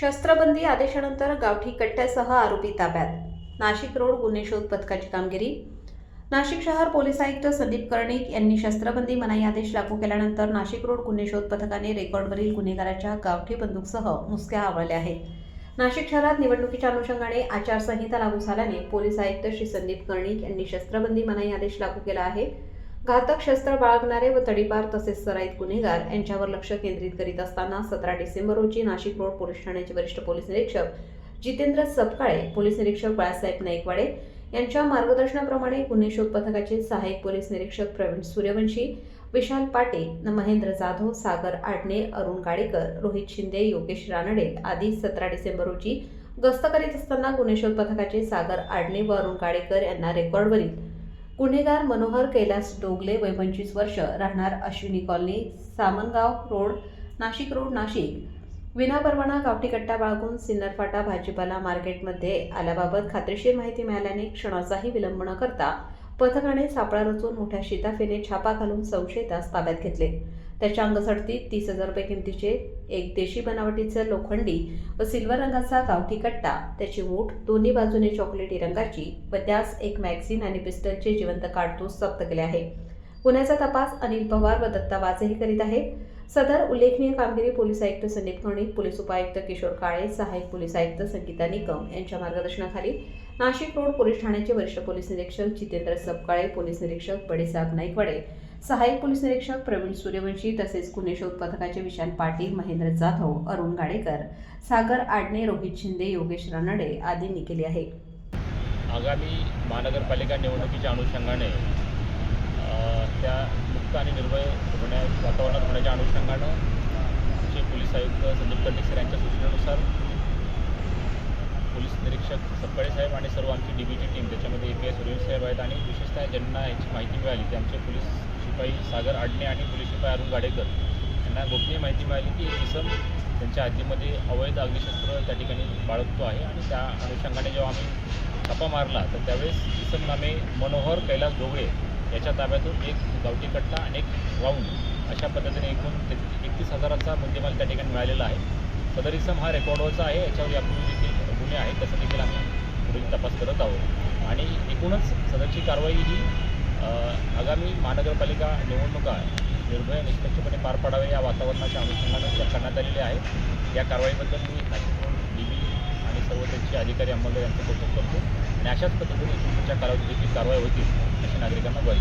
शस्त्रबंदी आदेशानंतर गावठी कट्ट्यासह आरोपी ताब्यात. नाशिक रोड गुन्हे शोध पथकाची कामगिरी. नाशिक शहर पोलीस आयुक्त संदीप कर्णिक यांनी शस्त्रबंदी मनाई आदेश लागू केल्यानंतर नाशिक रोड गुन्हे शोध पथकाने रेकॉर्डवरील गुन्हेगाराच्या गावठी बंदूकसह मुसक्या आवळल्या आहेत. नाशिक शहरात निवडणुकीच्या अनुषंगाने आचारसंहिता लागू झाल्याने पोलीस आयुक्त श्री संदीप कर्णिक यांनी शस्त्रबंदी मनाई आदेश लागू केला आहे. घातक शस्त्र बाळगणारे व तडीपार तसेच सराईत गुन्हेगार यांच्यावर लक्ष केंद्रित करीत असताना सतरा डिसेंबर रोजी नाशिक रोड पोलीस ठाण्याचे वरिष्ठ पोलीस निरीक्षक जितेंद्र सपकाळे पोलीस निरीक्षक बाळासाहेब नाईकवाडे यांच्या मार्गदर्शनाप्रमाणे गुन्हे शोध पथकाचे सहाय्यक पोलीस निरीक्षक प्रवीण सूर्यवंशी विशाल पाटे महेंद्र जाधव सागर आडणे अरुण गाडेकर रोहित शिंदे योगेश रानडे आदी सतरा डिसेंबर रोजी गस्त करीत असताना गुन्हे शोध पथकाचे सागर आडणे व अरुण गाडेकर यांना रेकॉर्डवरील गुन्हेगार मनोहर कैलास डोगले वय पंचवीस वर्ष राहणार Ashwini colony Samangaon road Nashik road Nashik. विनापरवाना गावठी कट्टा बाळगून सिन्नरफाटा भाजीपाला मार्केटमध्ये आल्याबाबत खात्रीशीर माहिती मिळाल्याने क्षणाचाही विलंब न करता पथकाने सापळा रचून मोठ्या शिताफेने छापा घालून संशयितास ताब्यात घेतले. त्याच्या अंगसडतीत तीस हजार रुपये किमतीचे एक देशी बनावटीचे लोखंडी व सिल्वर रंगाचा गावठी कट्टा त्याची मूठ दोन्ही बाजूने चॉकलेटी रंगाची व त्यास एक मॅगझिन आणि पिस्टलचे जिवंत काडतूस जप्त केले आहे. गुन्ह्याचा तपास अनिल पवार व दत्ता वाझेही करीत आहेत. सदर उल्लेखनीय कामगिरी पोलीस आयुक्त संदीप कर्णिक पोलीस उपायुक्त किशोर काळे सहाय्यक पोलीस आयुक्त संगीता निकम यांच्या मार्गदर्शनाखाली नाशिक रोड पोलीस ठाण्याचे वरिष्ठ पोलीस निरीक्षक जितेंद्र सपकाळे पोलीस निरीक्षक बडेसाहेब नाईकवाडे सहाय्यक पोलीस निरीक्षक प्रवीण सूर्यवंशी तसेच गुन्हे शोध पथकाचे विशाल पाटील महेंद्र जाधव अरुण गाडेकर सागर आडणे रोहित शिंदे योगेश रानडे आदींनी केली आहे आगामी महानगरपालिका निवडणुकीच्या अनुषंगाने त्या मुक्त आणि निर्भय होण्या वातावरणात होण्याच्या अनुषंगानं आमचे पोलीस आयुक्त संदीप कर्णिक सर यांच्या सूचनेनुसार पोलीस निरीक्षक सपकाळे साहेब आणि सर्व आमची डी बीची टीम त्याच्यामध्ये ए पी आय सुरेश साहेब आहेत आणि विशेषतः ज्यांना याची माहिती मिळाली ते आमचे पोलीस शिपाई सागर आडणे आणि पोलीस शिपाई अरुण गाडेकर. यांना गोपनीय माहिती मिळाली की एक इसम त्यांच्या हद्दीमध्ये अवैध अग्निशस्त्र त्या ठिकाणी बाळगतो आहे आणि त्या अनुषंगाने जेव्हा आम्ही छापा मारला तर त्यावेळेस इसम नामे मनोहर कैलास डोगळे याच्या ताब्यातून एक गावठी कट्टा आणि एक राऊंड अशा पद्धतीने एकूण ते एकतीस हजाराचा मुद्देमाल त्या ठिकाणी मिळालेला आहे. सदर इसम हा रेकॉर्डवरचा आहे याच्यावर यापूर्वी देखील गुन्हे आहेत त्याचा देखील आम्ही पुढील तपास करत आहोत. आणि एकूणच सदरची कारवाई ही आगामी महानगरपालिका निवडणुका निर्भय निष्पक्षपणे पार पाडावे या वातावरणाच्या अनुषंगानं करण्यात आलेले आहे. या कारवाईबद्दल मी नाशिक डी बी आणि सर्व त्यांचे अधिकारी अंमलदार यांचं कौतुक करतो. आणि अशाच पद्धतीने पुढच्या कालावधीत देखील कारवाई होतील अशी नागरिकांना ग्वाही